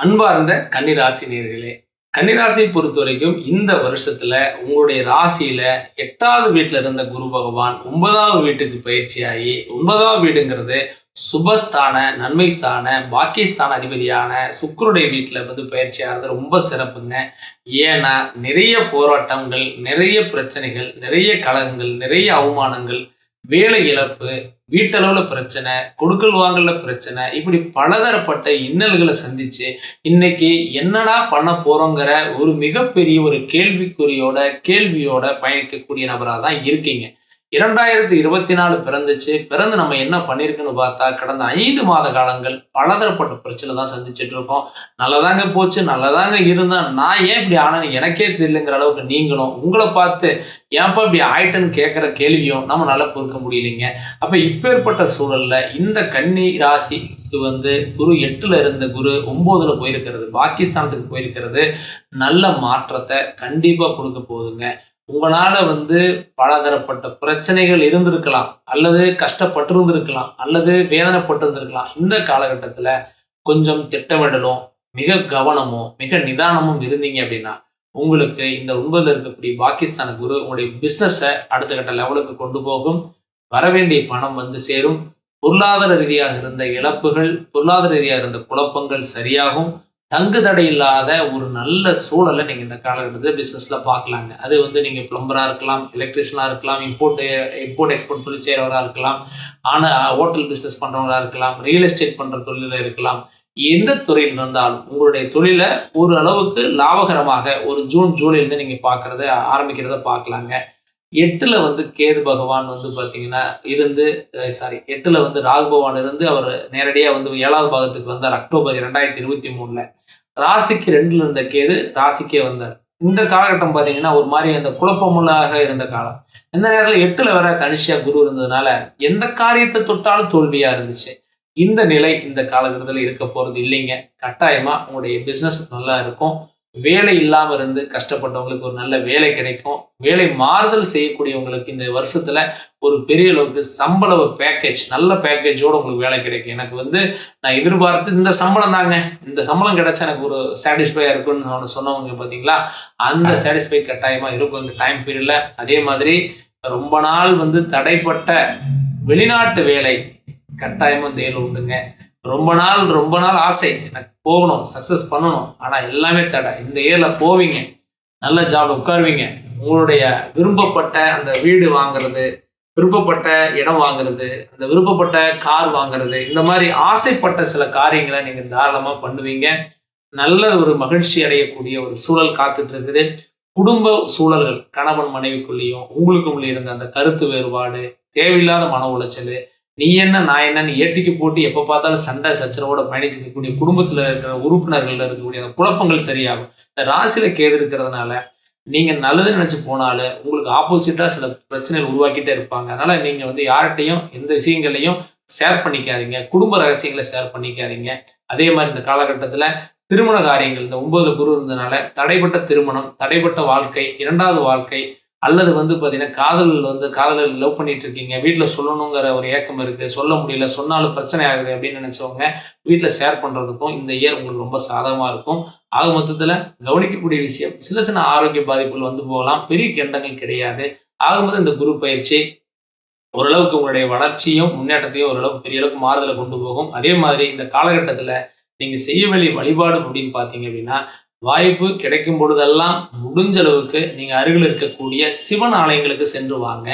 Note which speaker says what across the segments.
Speaker 1: அன்பார்ந்த கன்னிராசி நேர்களே கன்னிராசியை பொறுத்த வரைக்கும் இந்த வருஷத்துல உங்களுடைய ராசியில எட்டாவது வீட்டில் இருந்த குரு பகவான் ஒன்பதாவது வீட்டுக்கு பயிற்சியாகி ஒன்பதாவது வீடுங்கிறது சுபஸ்தான நன்மை ஸ்தான பாக்கியஸ்தான அதிபதியான சுக்கருடைய வீட்டில் வந்து பயிற்சி ஆகிறது ரொம்ப சிறப்புங்க. ஏன்னா நிறைய போராட்டங்கள் நிறைய பிரச்சனைகள் நிறைய கழகங்கள் நிறைய அவமானங்கள் வேலை இழப்பு வீட்டளவில் பிரச்சனை கொடுக்கல் வாங்கல பிரச்சனை இப்படி பலதரப்பட்ட இன்னல்களை சந்திச்சு இன்னைக்கு என்னடா பண்ண போறோங்கிற ஒரு மிகப்பெரிய ஒரு கேள்விக்குறியோட கேள்வியோட பயணிக்கக்கூடிய நபராக தான் இருக்கீங்க. இரண்டாயிரத்தி இருபத்தி நாலு பிறந்துச்சு. பிறந்து நம்ம என்ன பண்ணியிருக்குன்னு பார்த்தா கடந்த ஐந்து மாத காலங்கள் பலதரப்பட்ட பிரச்சனை தான் சந்திச்சுட்டு இருக்கோம். நல்லதாங்க போச்சு நல்லதாங்க இருந்தால் நான் ஏன் இப்படி ஆனேன்னு எனக்கே தெரியலங்கிற அளவுக்கு நீங்களும் உங்களை பார்த்து ஏன்ப்பா இப்படி ஆயிட்டேன்னு கேட்குற கேள்வியும் நம்மளால பொறுக்க முடியலைங்க. அப்போ இப்பேற்பட்ட சூழலில் இந்த கன்னி ராசிக்கு வந்து குரு எட்டுல இருந்த குரு ஒன்பதுல போயிருக்கிறது பாகிஸ்தானத்துக்கு போயிருக்கிறது நல்ல மாற்றத்தை கண்டிப்பா கொடுக்க போகுதுங்க. உங்களால் வந்து பலதரப்பட்ட பிரச்சனைகள் இருந்திருக்கலாம் அல்லது கஷ்டப்பட்டிருந்திருக்கலாம் அல்லது வேதனைப்பட்டிருந்திருக்கலாம். இந்த காலகட்டத்தில் கொஞ்சம் திட்டமிடலும் மிக கவனமும் மிக நிதானமும் இருந்தீங்க அப்படின்னா உங்களுக்கு இந்த ஒன்பதில் இருக்கக்கூடிய பாகிஸ்தான குரு உங்களுடைய பிஸ்னஸை அடுத்த கட்ட லெவலுக்கு கொண்டு போகும். வரவேண்டிய பணம் வந்து சேரும். பொருளாதார ரீதியாக இருந்த இழப்புகள் பொருளாதார ரீதியாக இருந்த குழப்பங்கள் சரியாகும். தங்கு தடை இல்லாத ஒரு நல்ல சூழலை நீங்கள் இந்த காலகட்டத்தில் பிஸ்னஸில் பார்க்கலாங்க. அது வந்து நீங்கள் பிளம்பராக இருக்கலாம் எலக்ட்ரிஷனாக இருக்கலாம் இம்போர்ட் இம்போர்ட் எக்ஸ்போர்ட் தொழில் செய்கிறவராக இருக்கலாம் ஆனால் ஹோட்டல் பிஸ்னஸ் பண்ணுறவராக இருக்கலாம் ரியல் எஸ்டேட் பண்ணுற தொழிலில் இருக்கலாம். எந்த துறையில் இருந்தாலும் உங்களுடைய தொழிலை ஒரு அளவுக்கு லாபகரமாக ஒரு ஜூன் ஜூலைலேருந்து நீங்கள் பார்க்குறத ஆரம்பிக்கிறத பார்க்கலாங்க. எட்டில் வந்து கேது பகவான் வந்து பார்த்தீங்கன்னா இருந்து சாரி எட்டில் வந்து ராகு பகவான் இருந்து அவர் நேரடியாக வந்து ஏழாவது பாகத்துக்கு வந்தார் அக்டோபர் இரண்டாயிரத்தி இருபத்தி மூணில். ராசிக்கு ரெண்டில் இருந்த கேது ராசிக்கே வந்தார். இந்த காலகட்டம் பார்த்தீங்கன்னா ஒரு மாதிரி அந்த குழப்பமுள்ளாக இருந்த காலம். இந்த நேரத்தில் எட்டில் வர தனிஷியாக குரு இருந்ததுனால எந்த காரியத்தை தொட்டாலும் தோல்வியாக இருந்துச்சு. இந்த நிலை இந்த காலகட்டத்தில் இருக்க போகிறது இல்லைங்க. கட்டாயமாக உங்களுடைய பிஸ்னஸ் நல்லா இருக்கும். வேலை இல்லாமல் இருந்து கஷ்டப்பட்டவங்களுக்கு ஒரு நல்ல வேலை கிடைக்கும். வேலை மாறுதல் செய்யக்கூடியவங்களுக்கு இந்த வருஷத்துல ஒரு பெரிய அளவுக்கு சம்பள பேக்கேஜ் நல்ல பேக்கேஜோட உங்களுக்கு வேலை கிடைக்கும். எனக்கு வந்து நான் எதிர்பார்த்து இந்த சம்பளம் தாங்க. இந்த சம்பளம் கிடைச்சா எனக்கு ஒரு சாட்டிஸ்ஃபையாக இருக்கும்னு ஒன்று சொன்னவங்க பார்த்தீங்களா அந்த சாட்டிஸ்ஃபை கட்டாயமாக இருக்கும். இந்த டைம் பீரியடில் அதே மாதிரி ரொம்ப நாள் வந்து தடைப்பட்ட வெளிநாட்டு வேலை கட்டாயமாக ஏழு உண்டுங்க. ரொம்ப நாள் ரொம்ப நாள் ஆசை. எனக்கு போகணும் சக்ஸஸ் பண்ணணும். ஆனால் எல்லாமே தடை. இந்த ஏரில் போவீங்க. நல்ல ஜாப் உட்காருவீங்க. உங்களுடைய விரும்பப்பட்ட அந்த வீடு வாங்குறது விருப்பப்பட்ட இடம் வாங்குறது அந்த விருப்பப்பட்ட கார் வாங்குறது இந்த மாதிரி ஆசைப்பட்ட சில காரியங்களை நீங்கள் தாராளமாக பண்ணுவீங்க. நல்ல ஒரு மகிழ்ச்சி அடையக்கூடிய ஒரு சூழல் காத்துட்டு இருக்குது குடும்ப சூழல்கள் கணவன் மனைவிக்குள்ளேயும் உங்களுக்கும் இருந்த அந்த கருத்து வேறுபாடு தேவையில்லாத மன உளைச்சல் நீ என்ன நான் என்னன்னு ஏட்டிக்கு போட்டு எப்போ பார்த்தாலும் சண்டை சச்சரவோட பயணிச்சிருக்கக்கூடிய குடும்பத்தில் இருக்கிற உறுப்பினர்கள் இருக்கக்கூடிய அந்த குழப்பங்கள் சரியாகும். இந்த ராசியில் கேது இருக்கிறதுனால நீங்கள் நல்லது நினச்சி போனாலும் உங்களுக்கு ஆப்போசிட்டாக சில பிரச்சனைகள் உருவாக்கிட்டே இருப்பாங்க. அதனால் நீங்கள் வந்து யார்கிட்டையும் எந்த விஷயங்களையும் ஷேர் பண்ணிக்காதீங்க. குடும்ப ரகசியங்களை ஷேர் பண்ணிக்காதீங்க. அதே மாதிரி இந்த காலகட்டத்தில் திருமண காரியங்கள் இந்த ஒன்பது குரு இருந்ததுனால தடைப்பட்ட திருமணம் தடைப்பட்ட வாழ்க்கை இரண்டாவது வாழ்க்கை அல்லது வந்து பார்த்தீங்கன்னா காதல் வந்து காதலர் லவ் பண்ணிட்டு இருக்கீங்க வீட்டில் சொல்லணுங்கிற ஒரு ஏக்கம் இருக்குது சொல்ல முடியல சொன்னாலும் பிரச்சனை ஆகுது அப்படின்னு நினச்சவங்க வீட்டில் ஷேர் பண்ணுறதுக்கும் இந்த இயர் உங்களுக்கு ரொம்ப சாதகமாக இருக்கும். ஆக மொத்தத்தில் கவனிக்கக்கூடிய விஷயம் சின்ன சின்ன ஆரோக்கிய பாதிப்புகள் வந்து போகலாம் பெரிய கெண்டங்கள் கிடையாது. ஆக மொத்தம் இந்த குரு பயிற்சி ஓரளவுக்கு உங்களுடைய வளர்ச்சியும் முன்னேற்றத்தையும் ஓரளவுக்கு பெரிய அளவுக்கு மாறுதலை கொண்டு போகும். அதே மாதிரி இந்த காலகட்டத்தில் நீங்கள் செய்ய வேண்டிய வழிபாடு அப்படின்னு பார்த்தீங்க அப்படின்னா வாய்ப்பு கிடைக்கும் பொழுதெல்லாம் முடிஞ்ச அளவுக்கு நீங்கள் அருகில் இருக்கக்கூடிய சிவன் ஆலயங்களுக்கு சென்று வாங்க.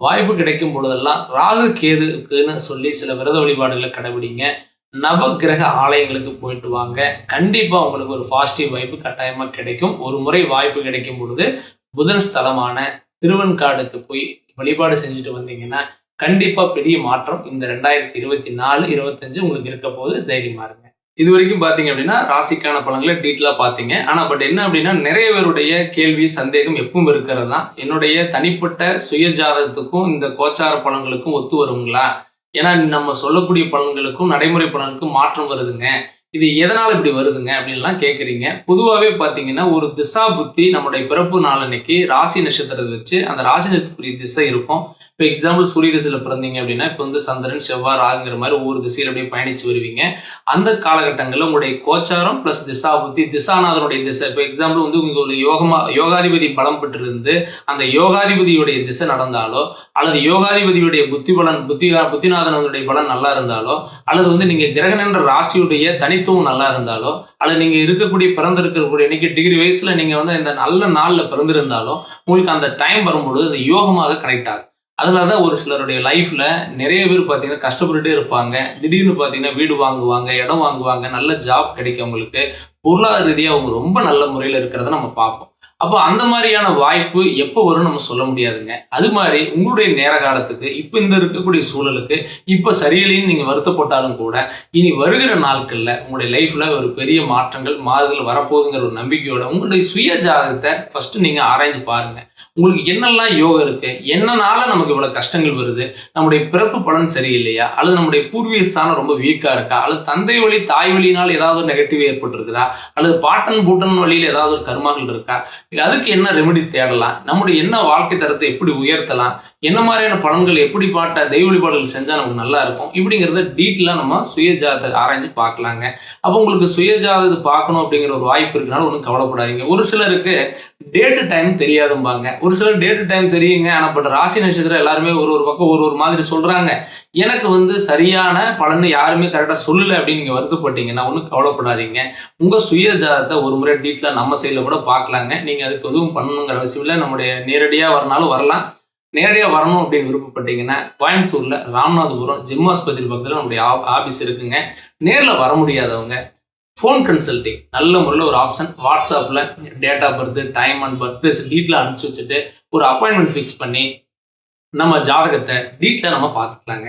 Speaker 1: வாய்ப்பு கிடைக்கும் பொழுதெல்லாம் ராகு கேதுக்குன்னு சொல்லி சில விரத வழிபாடுகளை கடைபிடிங்க. நவக்கிரக ஆலயங்களுக்கு போயிட்டு வாங்க. கண்டிப்பாக உங்களுக்கு ஒரு பாசிட்டிவ் வாய்ப்பு கட்டாயமாக கிடைக்கும். ஒரு முறை வாய்ப்பு கிடைக்கும் பொழுது புதன் ஸ்தலமான திருவன்காடுக்கு போய் வழிபாடு செஞ்சுட்டு வந்தீங்கன்னா கண்டிப்பாக பெரிய மாற்றம் இந்த ரெண்டாயிரத்தி இருபத்தி நாலு இருபத்தஞ்சு உங்களுக்கு இருக்க போது தைரியமா இருங்க. இது வரைக்கும் பார்த்தீங்க அப்படின்னா ராசிக்கான பலன்களை டீட்டெயிலாக பார்த்தீங்க. ஆனால் பட் என்ன அப்படின்னா நிறைய பேருடைய கேள்வி சந்தேகம் எப்பவும் இருக்கிறது தான். என்னுடைய தனிப்பட்ட சுய ஜாதகத்துக்கும் இந்த கோச்சார பலன்களுக்கும் ஒத்து வருங்களா? ஏன்னா நம்ம சொல்லக்கூடிய பலன்களுக்கும் நடைமுறை பலனுக்கும் மாற்றம் வருதுங்க. இது எதனால் இப்படி வருதுங்க அப்படின்லாம் கேட்குறீங்க பொதுவாகவே பார்த்தீங்கன்னா ஒரு திசா புத்தி நம்முடைய பிறப்பு நாளன்னைக்கு ராசி நட்சத்திரத்தை வச்சு அந்த ராசி நட்சத்திரத்துக்குரிய திசை இருக்கும். இப்போ எக்ஸாம்பிள் சூரிய திசையில் பிறந்தீங்க அப்படின்னா இப்போ வந்து சந்திரன் செவ்வாய் ராகுங்கிற மாதிரி ஒவ்வொரு திசையில் அப்படியே பயணித்து வருவீங்க. அந்த காலகட்டங்களில் உங்களுடைய கோச்சாரம் ப்ளஸ் திசா புத்தி திசாநாதனுடைய திசை. இப்போ எக்ஸாம்பிள் வந்து உங்களுக்கு யோகமா யோகாதிபதி பலம் பெற்றிருந்து அந்த யோகாதிபதியுடைய திசை நடந்தாலோ அல்லது யோகாதிபதியுடைய புத்தி பலன் புத்தி புத்திநாதனுடைய பலன் நல்லா இருந்தாலோ அல்லது வந்து நீங்கள் கிரகணன்ற ராசியுடைய தனி அனைத்தும் நல்லா இருந்தாலோ அல்லது நீங்கள் இருக்கக்கூடிய பிறந்திருக்கக்கூடிய இன்னைக்கு டிகிரி வயசில் நீங்கள் வந்து இந்த நல்ல நாளில் பிறந்திருந்தாலோ உங்களுக்கு அந்த டைம் வரும்பொழுது அந்த யோகமாக கனெக்ட் ஆகும். அதனால தான் ஒரு சிலருடைய லைஃப்பில் நிறைய பேர் பார்த்தீங்கன்னா கஷ்டப்பட்டுட்டே இருப்பாங்க. திடீர்னு பார்த்தீங்கன்னா வீடு வாங்குவாங்க இடம் வாங்குவாங்க நல்ல ஜாப் கிடைக்கும் அவங்களுக்கு பொருளாதார ரீதியாக அவங்க ரொம்ப நல்ல முறையில் இருக்கிறத நம்ம பார்ப்போம். அப்போ அந்த மாதிரியான வாய்ப்பு எப்போ வரும்னு நம்ம சொல்ல முடியாதுங்க. அது மாதிரி உங்களுடைய நேர காலத்துக்கு இப்போ இந்த இருக்கக்கூடிய சூழலுக்கு இப்போ சரியில்லைன்னு நீங்கள் வருத்தப்பட்டாலும் கூட இனி வருகிற நாட்களில் உங்களுடைய லைஃப்பில் ஒரு பெரிய மாற்றங்கள் மாறுதல் வரப்போகுதுங்கிற ஒரு நம்பிக்கையோட உங்களுடைய சுய ஜாதகத்தை ஃபஸ்ட்டு நீங்கள் ஆராய்ஞ்சு பாருங்கள் உங்களுக்கு என்னெல்லாம் யோகம் இருக்குது என்னனால நமக்கு இவ்வளோ கஷ்டங்கள் வருது? நம்முடைய பிறப்பு பலன் சரியில்லையா? அல்லது நம்முடைய பூர்வீக ஸ்தானம் ரொம்ப வீக்காக இருக்கா? அல்லது தந்தை வழி தாய் வழியினால் ஏதாவது நெகட்டிவ் ஏற்பட்டிருக்குதா? அல்லது பாட்டன் பூட்டன் வழியில் ஏதாவது ஒரு கர்மாக்கள் இருக்கா? அதுக்கு என்ன ரெமெடி தேடலாம்? நம்முடைய என்ன வாழ்க்கை தரத்தை எப்படி உயர்த்தலாம்? என்ன மாதிரியான பலன்கள் எப்படி பாட்ட தெய்வ வழிபாடுகள் செஞ்சால் நமக்கு நல்லா இருக்கும்? இப்படிங்கிறத டீட்டெயிலாக நம்ம சுயஜாதத்தை ஆராய்ஞ்சு பார்க்கலாங்க. அப்போ உங்களுக்கு சுயஜாதத்தை பார்க்கணும் அப்படிங்கிற ஒரு வாய்ப்பு இருக்கனால ஒன்றும் கவலைப்படாதீங்க. ஒரு சிலருக்கு டேட்டு டைம் தெரியாதும்பாங்க. ஒரு ஒரு சிலர் டேட்டு டைம் தெரியுங்க. ஆனால் பட் ராசி நட்சத்திரம் எல்லாருமே ஒரு ஒரு பக்கம் ஒரு ஒரு மாதிரி சொல்கிறாங்க எனக்கு வந்து சரியான பலன் யாருமே கரெக்டாக சொல்லலை அப்படின்னு நீங்கள் வருத்தப்பட்டீங்கன்னா ஒன்றும் கவலைப்படாதீங்க. உங்கள் சுய ஜாதகத்தை ஒரு முறை டீட்டெயிலாக நம்ம சைடில் கூட பார்க்கலாங்க. நீங்கள் அதுக்கு எதுவும் பண்ணணுங்கிற அவசியம் இல்லை. நம்முடைய நேரடியாக வரனாலும் வரலாம். நேரடியாக வரணும் அப்படின்னு விருப்பப்பட்டீங்கன்னா கோயம்புத்தூரில் ராமநாதபுரம் ஜிம்மாஸ்பத்திரி பக்கத்தில் நம்முடைய ஆஃபீஸ் இருக்குங்க. நேரில் வர முடியாதவங்க ஃபோன் கன்சல்டிங் நல்ல முறையில் ஒரு ஆப்ஷன் வாட்ஸ்அப்பில் date of birth time and birth place detail அனுப்பிச்சி வச்சுட்டு ஒரு அப்பாயின்மெண்ட் ஃபிக்ஸ் பண்ணி நம்ம ஜாதகத்தை டீட்டில் நம்ம பார்த்துக்கலாங்க.